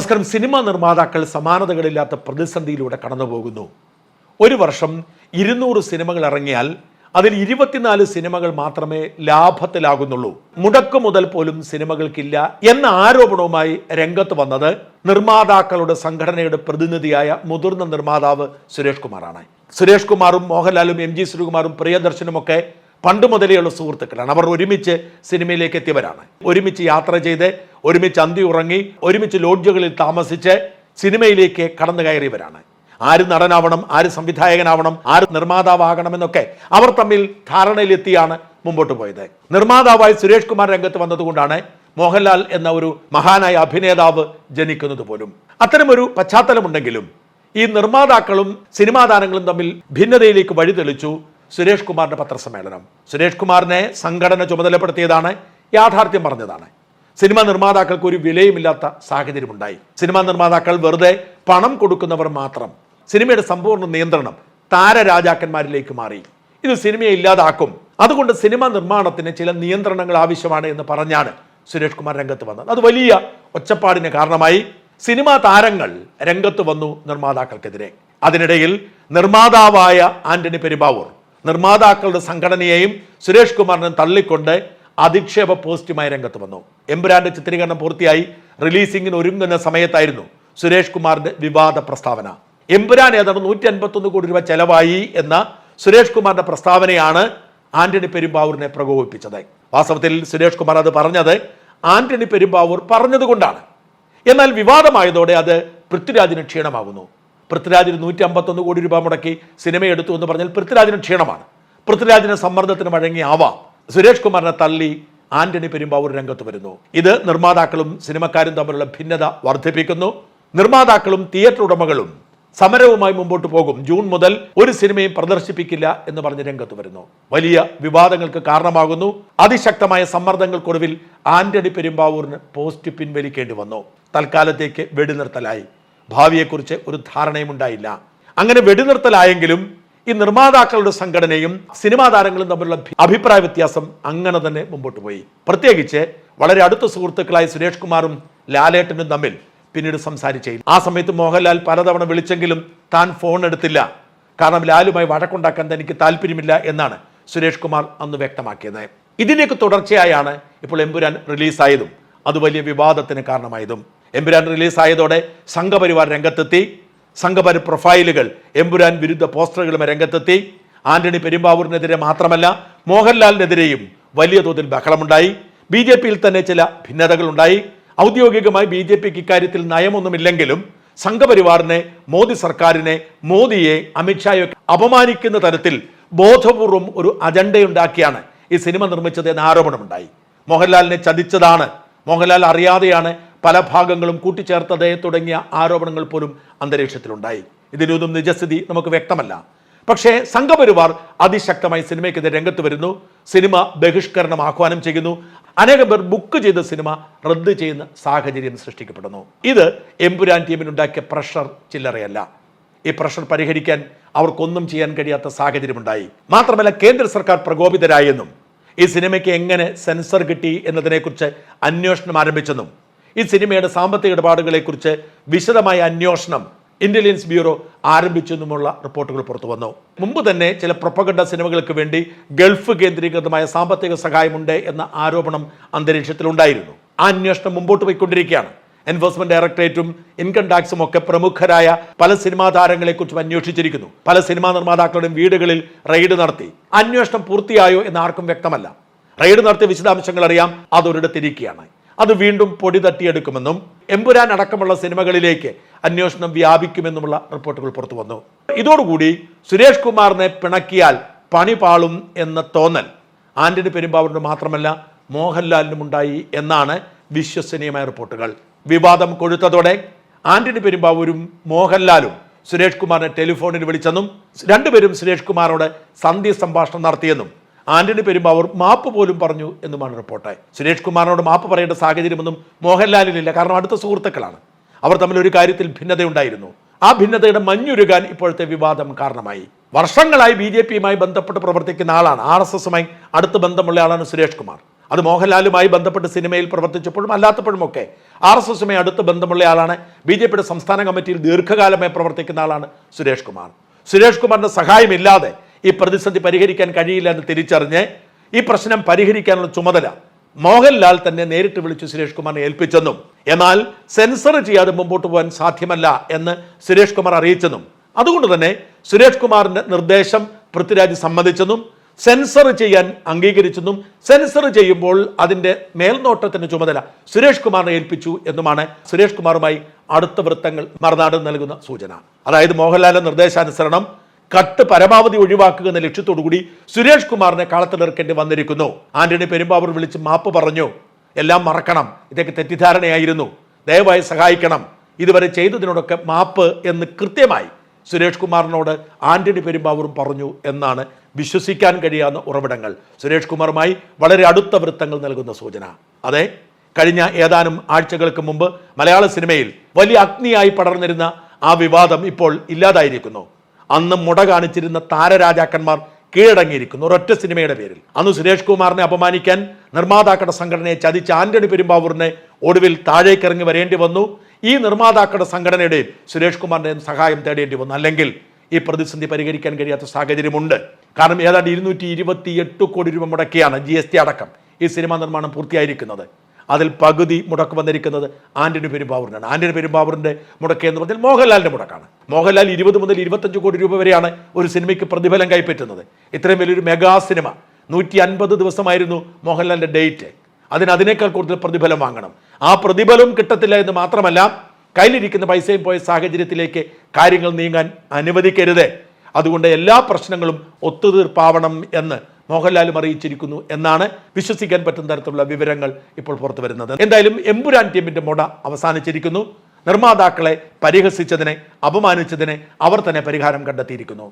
നമസ്കാരം. സിനിമാ നിർമ്മാതാക്കൾ സമാനതകളില്ലാത്ത പ്രതിസന്ധിയിലൂടെ കടന്നുപോകുന്നു. ഒരു വർഷം ഇരുന്നൂറ് സിനിമകൾ ഇറങ്ങിയാൽ അതിൽ ഇരുപത്തിനാല് സിനിമകൾ മാത്രമേ ലാഭത്തിലാകുന്നുള്ളൂ. മുടക്കു മുതൽ പോലും സിനിമകൾക്കില്ല എന്ന ആരോപണവുമായി രംഗത്ത് വന്നത് നിർമ്മാതാക്കളുടെ സംഘടനയുടെ പ്രതിനിധിയായ മുതിർന്ന നിർമ്മാതാവ് സുരേഷ് കുമാറാണ്. സുരേഷ് കുമാറും മോഹൻലാലും എം ജി ശ്രീകുമാറും പ്രിയദർശനും ഒക്കെ പണ്ട് മുതലേയുള്ള സുഹൃത്തുക്കളാണ്. അവർ ഒരുമിച്ച് സിനിമയിലേക്ക് എത്തിയവരാണ്. ഒരുമിച്ച് യാത്ര ചെയ്ത് ഒരുമിച്ച് അന്തി ഉറങ്ങി ഒരുമിച്ച് ലോഡ്ജുകളിൽ താമസിച്ച് സിനിമയിലേക്ക് കടന്നു കയറിയവരാണ്. ആര് നടനാവണം ആര് സംവിധായകനാവണം ആര് നിർമ്മാതാവാകണമെന്നൊക്കെ അവർ തമ്മിൽ ധാരണയിലെത്തിയാണ് മുമ്പോട്ട് പോയത്. നിർമ്മാതാവായി സുരേഷ് കുമാർ രംഗത്ത് വന്നതുകൊണ്ടാണ് മോഹൻലാൽ എന്ന ഒരു മഹാനായ അഭിനേതാവ് ജനിക്കുന്നത് പോലും. അത്തരമൊരു പശ്ചാത്തലമുണ്ടെങ്കിലും ഈ നിർമ്മാതാക്കളും സിനിമാ താരങ്ങളും തമ്മിൽ ഭിന്നതയിലേക്ക് വഴിതെളിച്ചു. സുരേഷ് കുമാറിന്റെ പത്രസമ്മേളനം. സുരേഷ് കുമാറിനെ സംഘടന ചുമതലപ്പെടുത്തിയതാണ് യാഥാർത്ഥ്യം പറഞ്ഞതാണ്. സിനിമാ നിർമ്മാതാക്കൾക്ക് ഒരു വിലയുമില്ലാത്ത സാഹചര്യമുണ്ടായി. സിനിമാ നിർമ്മാതാക്കൾ വെറുതെ പണം കൊടുക്കുന്നവർ മാത്രം. സിനിമയുടെ സമ്പൂർണ നിയന്ത്രണം താരരാജാക്കന്മാരിലേക്ക് മാറി. ഇത് സിനിമയെ ഇല്ലാതാക്കും. അതുകൊണ്ട് സിനിമ നിർമ്മാണത്തിന് ചില നിയന്ത്രണങ്ങൾ ആവശ്യമാണ് എന്ന് പറഞ്ഞാണ് സുരേഷ് കുമാർ രംഗത്ത് വന്നത്. അത് വലിയ ഒച്ചപ്പാടിന് കാരണമായി സിനിമാ താരങ്ങൾ രംഗത്ത് വന്നു നിർമ്മാതാക്കൾക്കെതിരെ. അതിനിടയിൽ നിർമ്മാതാവായ ആന്റണി പെരുമ്പാവൂർ നിർമ്മാതാക്കളുടെ സംഘടനയെയും സുരേഷ് കുമാറിനെ തള്ളിക്കൊണ്ട് അധിക്ഷേപ പോസ്റ്റുമായി രംഗത്ത് വന്നു. എമ്പുരാന്റെ ചിത്രീകരണം പൂർത്തിയായി റിലീസിംഗിന് ഒരുങ്ങുന്ന സമയത്തായിരുന്നു സുരേഷ് കുമാറിന്റെ വിവാദ പ്രസ്താവന. എമ്പുരാൻ ഏതാണ്ട് നൂറ്റി അൻപത്തൊന്ന് കോടി രൂപ ചെലവായി എന്ന സുരേഷ് കുമാറിന്റെ പ്രസ്താവനയാണ് ആന്റണി പെരുമ്പാവൂരിനെ പ്രകോപിപ്പിച്ചത്. വാസ്തവത്തിൽ സുരേഷ് കുമാർ അത് പറഞ്ഞത് ആന്റണി പെരുമ്പാവൂർ പറഞ്ഞതുകൊണ്ടാണ്. എന്നാൽ വിവാദമായതോടെ അത് പൃഥ്വിരാജിന് ക്ഷീണമാകുന്നു. പൃഥ്വിരാജിന് നൂറ്റി അമ്പത്തൊന്ന് കോടി രൂപ മുടക്കി സിനിമ എടുത്തു എന്ന് പറഞ്ഞാൽ പൃഥ്വിരാജിന് ക്ഷീണമാണ്. പൃഥ്വിരാജിന് സമ്മർദ്ദത്തിന് വഴങ്ങി ആവാം സുരേഷ് കുമാറിനെ തള്ളി ആന്റണി പെരുമ്പാവൂർ രംഗത്ത് വരുന്നു. ഇത് നിർമ്മാതാക്കളും സിനിമക്കാരും തമ്മിലുള്ള ഭിന്നത വർദ്ധിപ്പിക്കുന്നു. നിർമ്മാതാക്കളും തിയേറ്റർ ഉടമകളും സമരവുമായി മുമ്പോട്ട് പോകും. ജൂൺ മുതൽ ഒരു സിനിമയും പ്രദർശിപ്പിക്കില്ല എന്ന് പറഞ്ഞ് രംഗത്ത് വരുന്നു. വലിയ വിവാദങ്ങൾക്ക് കാരണമാകുന്നു. അതിശക്തമായ സമ്മർദ്ദങ്ങൾക്കൊടുവിൽ ആന്റണി പെരുമ്പാവൂരിന് പോസ്റ്റ് പിൻവലിക്കേണ്ടി വന്നു. തൽക്കാലത്തേക്ക് വെടിനിർത്തലായി. ഭാവിയെക്കുറിച്ച് ഒരു ധാരണയും ഉണ്ടായില്ല അങ്ങനെ വെടിനിർത്തലായെങ്കിലും ഈ നിർമ്മാതാക്കളുടെ സംഘടനയും സിനിമാ താരങ്ങളും തമ്മിലുള്ള അഭിപ്രായ വ്യത്യാസം അങ്ങനെ തന്നെ മുമ്പോട്ട് പോയി. പ്രത്യേകിച്ച് വളരെ അടുത്ത സുഹൃത്തുക്കളായ സുരേഷ് കുമാറും ലാലേട്ടനും തമ്മിൽ പിന്നീട് സംസാരിച്ചില്ല ആ സമയത്ത് മോഹൻലാൽ പലതവണ വിളിച്ചെങ്കിലും താൻ ഫോൺ എടുത്തില്ല. കാരണം ലാലുമായി വഴക്കുണ്ടാക്കാൻ തനിക്ക് താല്പര്യമില്ല എന്നാണ് സുരേഷ് കുമാർ അന്ന് വ്യക്തമാക്കിയത്. ഇതിനേക്ക് തുടർച്ചയായാണ് ഇപ്പോൾ എമ്പുരാൻ റിലീസായതും അത് വലിയ വിവാദത്തിന് കാരണമായതും. എമ്പുരാൻ റിലീസായതോടെ സംഘപരിവാർ രംഗത്തെത്തി. സംഘപരി പ്രൊഫൈലുകൾ എമ്പുരാൻ വിരുദ്ധ പോസ്റ്ററുകളും രംഗത്തെത്തി. ആന്റണി പെരുമ്പാവൂരിനെതിരെ മാത്രമല്ല മോഹൻലാലിനെതിരെയും വലിയ തോതിൽ ബഹളമുണ്ടായി. ബി ജെ പിയിൽ തന്നെ ചില ഭിന്നതകളുണ്ടായി. ഔദ്യോഗികമായി ബി ജെ പിക്ക് ഇക്കാര്യത്തിൽ നയമൊന്നുമില്ലെങ്കിലും സംഘപരിവാറിനെ മോദി സർക്കാരിനെ മോദിയെ അമിത്ഷായെ അപമാനിക്കുന്ന തരത്തിൽ ബോധപൂർവം ഒരു അജണ്ടയുണ്ടാക്കിയാണ് ഈ സിനിമ നിർമ്മിച്ചത് എന്ന ആരോപണമുണ്ടായി. മോഹൻലാലിനെ ചതിച്ചതാണ്. മോഹൻലാൽ അറിയാതെയാണ് പല ഭാഗങ്ങളും കൂട്ടിച്ചേർത്തത് തുടങ്ങിയ ആരോപണങ്ങൾ പോലും അന്തരീക്ഷത്തിലുണ്ടായി. ഇതിനൊന്നും നിജസ്ഥിതി നമുക്ക് വ്യക്തമല്ല. പക്ഷേ സംഘപരിവാർ അതിശക്തമായി സിനിമയ്ക്കെതിരെ രംഗത്ത് വരുന്നു. സിനിമ ബഹിഷ്കരണം ആഹ്വാനം ചെയ്യുന്നു. അനേകം പേർ ബുക്ക് ചെയ്ത സിനിമ റദ്ദ് ചെയ്യുന്ന സാഹചര്യം സൃഷ്ടിക്കപ്പെടുന്നു. ഇത് എമ്പുരാൻ ടീമിനുണ്ടാക്കിയ പ്രഷർ ചില്ലറയല്ല. ഈ പ്രഷർ പരിഹരിക്കാൻ അവർക്കൊന്നും ചെയ്യാൻ കഴിയാത്ത സാഹചര്യമുണ്ടായി. മാത്രമല്ല കേന്ദ്ര സർക്കാർ പ്രകോപിതരായെന്നും ഈ സിനിമയ്ക്ക് എങ്ങനെ സെൻസർ കിട്ടി എന്നതിനെക്കുറിച്ച് അന്വേഷണം ആരംഭിച്ചെന്നും ഈ സിനിമയുടെ സാമ്പത്തിക ഇടപാടുകളെക്കുറിച്ച് വിശദമായ അന്വേഷണം ഇന്റലിജൻസ് ബ്യൂറോ ആരംഭിച്ചെന്നുമുള്ള റിപ്പോർട്ടുകൾ പുറത്തു വന്നു. മുമ്പ് തന്നെ ചില പ്രൊപ്പഗണ്ട സിനിമകൾക്ക് വേണ്ടി ഗൾഫ് കേന്ദ്രീകൃതമായ സാമ്പത്തിക സഹായമുണ്ട് എന്ന ആരോപണം അന്തരീക്ഷത്തിലുണ്ടായിരുന്നു. ആ അന്വേഷണം മുമ്പോട്ട് പോയിക്കൊണ്ടിരിക്കുകയാണ്. എൻഫോഴ്സ്മെന്റ് ഡയറക്ടറേറ്റും ഇൻകം ടാക്സും ഒക്കെ പ്രമുഖരായ പല സിനിമാ താരങ്ങളെക്കുറിച്ചും അന്വേഷിച്ചിരിക്കുന്നു. പല സിനിമാ നിർമ്മാതാക്കളുടെയും വീടുകളിൽ റെയ്ഡ് നടത്തി. അന്വേഷണം പൂർത്തിയായോ എന്ന് ആർക്കും വ്യക്തമല്ല. റെയ്ഡ് നടത്തിയ വിശദാംശങ്ങൾ അറിയാം അതൊരിടത്തിരിക്കുകയാണ് അത് വീണ്ടും പൊടി തട്ടിയെടുക്കുമെന്നും എമ്പുരാൻ അടക്കമുള്ള സിനിമകളിലേക്ക് അന്വേഷണം വ്യാപിക്കുമെന്നുമുള്ള റിപ്പോർട്ടുകൾ പുറത്തു വന്നു. ഇതോടുകൂടി സുരേഷ് കുമാറിനെ പിണക്കിയാൽ പണി പാളും എന്ന തോന്നൽ ആന്റണി പെരുമ്പാവൂരിന് മാത്രമല്ല മോഹൻലാലിനും ഉണ്ടായി എന്നാണ് വിശ്വസനീയമായ റിപ്പോർട്ടുകൾ. വിവാദം കൊഴുത്തതോടെ ആന്റണി പെരുമ്പാവൂരും മോഹൻലാലും സുരേഷ് കുമാറിനെ ടെലിഫോണിൽ വിളിച്ചെന്നും രണ്ടുപേരും സുരേഷ് കുമാറോട് സന്ധി സംഭാഷണം നടത്തിയെന്നും ആന്റണി പെരുമ്പാവൂർ മാപ്പ് പോലും പറഞ്ഞു എന്നുമാണ് റിപ്പോർട്ട് സുരേഷ് കുമാറിനോട് മാപ്പ് പറയേണ്ട സാഹചര്യമൊന്നും മോഹൻലാലിനില്ല. കാരണം അടുത്ത സുഹൃത്തുക്കളാണ്. അവർ തമ്മിൽ ഒരു കാര്യത്തിൽ ഭിന്നതയുണ്ടായിരുന്നു. ആ ഭിന്നതയുടെ മഞ്ഞുരുകാൻ ഇപ്പോഴത്തെ വിവാദം കാരണമായി. വർഷങ്ങളായി ബി ജെ പിയുമായി ബന്ധപ്പെട്ട് പ്രവർത്തിക്കുന്ന ആളാണ്. ആർ എസ് എസുമായി അടുത്ത് ബന്ധമുള്ള ആളാണ് സുരേഷ് കുമാർ. അത് മോഹൻലാലുമായി ബന്ധപ്പെട്ട് സിനിമയിൽ പ്രവർത്തിച്ചപ്പോഴും അല്ലാത്തപ്പോഴുമൊക്കെ ആർ എസ് എസുമായി അടുത്ത് ബന്ധമുള്ള ആളാണ്. ബി ജെ പിയുടെ സംസ്ഥാന കമ്മിറ്റിയിൽ ദീർഘകാലമായി പ്രവർത്തിക്കുന്ന ആളാണ് സുരേഷ് കുമാർ. സുരേഷ് കുമാറിന്റെ സഹായമില്ലാതെ ഈ പ്രതിസന്ധി പരിഹരിക്കാൻ കഴിയില്ല എന്ന് തിരിച്ചറിഞ്ഞ് ഈ പ്രശ്നം പരിഹരിക്കാനുള്ള ചുമതല മോഹൻലാൽ തന്നെ നേരിട്ട് വിളിച്ച് സുരേഷ് കുമാറിനെ ഏൽപ്പിച്ചെന്നും എന്നാൽ സെൻസർ ചെയ്യാതെ മുമ്പോട്ട് പോകാൻ സാധ്യമല്ല എന്ന് സുരേഷ് കുമാർ അറിയിച്ചെന്നും അതുകൊണ്ട് തന്നെ സുരേഷ് കുമാറിന്റെ നിർദ്ദേശം പൃഥ്വിരാജ് സമ്മതിച്ചെന്നും സെൻസർ ചെയ്യാൻ അംഗീകരിച്ചെന്നും സെൻസർ ചെയ്യുമ്പോൾ അതിന്റെ മേൽനോട്ടത്തിന്റെ ചുമതല സുരേഷ് കുമാറിനെ ഏൽപ്പിച്ചു എന്നുമാണ് സുരേഷ് കുമാറുമായി അടുത്ത വൃത്തങ്ങൾ മറുനാട് നൽകുന്ന സൂചന. അതായത് മോഹൻലാലിന്റെ നിർദ്ദേശാനുസരണം കട്ട് പരമാവധി ഒഴിവാക്കുക എന്ന ലക്ഷ്യത്തോടുകൂടി സുരേഷ് കുമാറിനെ കളത്തിലിറക്കേണ്ടി വന്നിരിക്കുന്നു. ആന്റണി പെരുമ്പാവൂർ വിളിച്ച് മാപ്പ് പറഞ്ഞു. എല്ലാം മറക്കണം. ഇതൊക്കെ തെറ്റിദ്ധാരണയായിരുന്നു. ദയവായി സഹായിക്കണം. ഇതുവരെ ചെയ്തതിനോടൊക്കെ മാപ്പ് എന്ന് കൃത്യമായി സുരേഷ് കുമാറിനോട് ആന്റണി പെരുമ്പാവൂർ പറഞ്ഞു എന്നാണ് വിശ്വസിക്കാൻ കഴിയാവുന്ന ഉറവിടങ്ങൾ. സുരേഷ് കുമാറുമായി വളരെ അടുത്ത വൃത്തങ്ങൾ നൽകുന്ന സൂചന. അതെ കഴിഞ്ഞ ഏതാനും ആഴ്ചകൾക്ക് മുമ്പ് മലയാള സിനിമയിൽ വലിയ അഗ്നിയായി പടർന്നിരുന്ന ആ വിവാദം ഇപ്പോൾ ഇല്ലാതായിരിക്കുന്നു. അന്ന് മുട കാണിച്ചിരുന്ന താരരാജാക്കന്മാർ കീഴടങ്ങിയിരിക്കുന്നു ഒരൊറ്റ സിനിമയുടെ പേരിൽ. അന്ന് സുരേഷ് കുമാറിനെ അപമാനിക്കാൻ നിർമ്മാതാക്കളുടെ സംഘടനയെ ചതിച്ച ആന്റണി പെരുമ്പാവൂരിനെ ഒടുവിൽ താഴേക്കിറങ്ങി വരേണ്ടി വന്നു. ഈ നിർമ്മാതാക്കളുടെ സംഘടനയുടെയും സുരേഷ് കുമാറിന്റെയും സഹായം തേടേണ്ടി വന്നു. അല്ലെങ്കിൽ ഈ പ്രതിസന്ധി പരിഹരിക്കാൻ കഴിയാത്ത സാഹചര്യമുണ്ട്. കാരണം ഏതാണ്ട് ഇരുന്നൂറ്റി ഇരുപത്തി എട്ട് കോടി രൂപ മുടക്കിയാണ് ജി എസ് ടി അടക്കം ഈ സിനിമാ നിർമ്മാണം പൂർത്തിയായിരിക്കുന്നത്. അതിൽ പകുതി മുടക്ക് വന്നിരിക്കുന്നത് ആന്റണി പെരുമ്പാവൂരിനാണ്. ആന്റണി പെരുമ്പാവൂരിന്റെ മുടക്ക് എന്ന് പറഞ്ഞാൽ മോഹൻലാലിന്റെ മുടക്കാണ്. മോഹൻലാൽ ഇരുപത് മുതൽ ഇരുപത്തഞ്ച് കോടി രൂപ വരെയാണ് ഒരു സിനിമയ്ക്ക് പ്രതിഫലം കൈപ്പറ്റുന്നത്. ഇത്രയും വലിയൊരു മെഗാ സിനിമ നൂറ്റി അൻപത് ദിവസമായിരുന്നു മോഹൻലാലിന്റെ ഡേറ്റ്. അതിന് അതിനേക്കാൾ കൂടുതൽ പ്രതിഫലം വാങ്ങണം. ആ പ്രതിഫലം കിട്ടത്തില്ല എന്ന് മാത്രമല്ല കയ്യിലിരിക്കുന്ന പൈസയും പോയ സാഹചര്യത്തിലേക്ക് കാര്യങ്ങൾ നീങ്ങാൻ അനുവദിക്കരുത്. അതുകൊണ്ട് എല്ലാ പ്രശ്നങ്ങളും ഒത്തുതീർപ്പാവണം എന്ന് മോഹൻലാലും അറിയിച്ചിരിക്കുന്നു എന്നാണ് വിശ്വസിക്കാൻ പറ്റുന്ന തരത്തിലുള്ള വിവരങ്ങൾ ഇപ്പോൾ പുറത്തു വരുന്നത്. എന്തായാലും എമ്പുരാൻ ടീമിന്റെ മുട അവസാനിച്ചിരിക്കുന്നു. നിർമ്മാതാക്കളെ പരിഹസിച്ചതിനെ അപമാനിച്ചതിനെ അവർ തന്നെ പരിഹാരം കണ്ടെത്തിയിരിക്കുന്നു.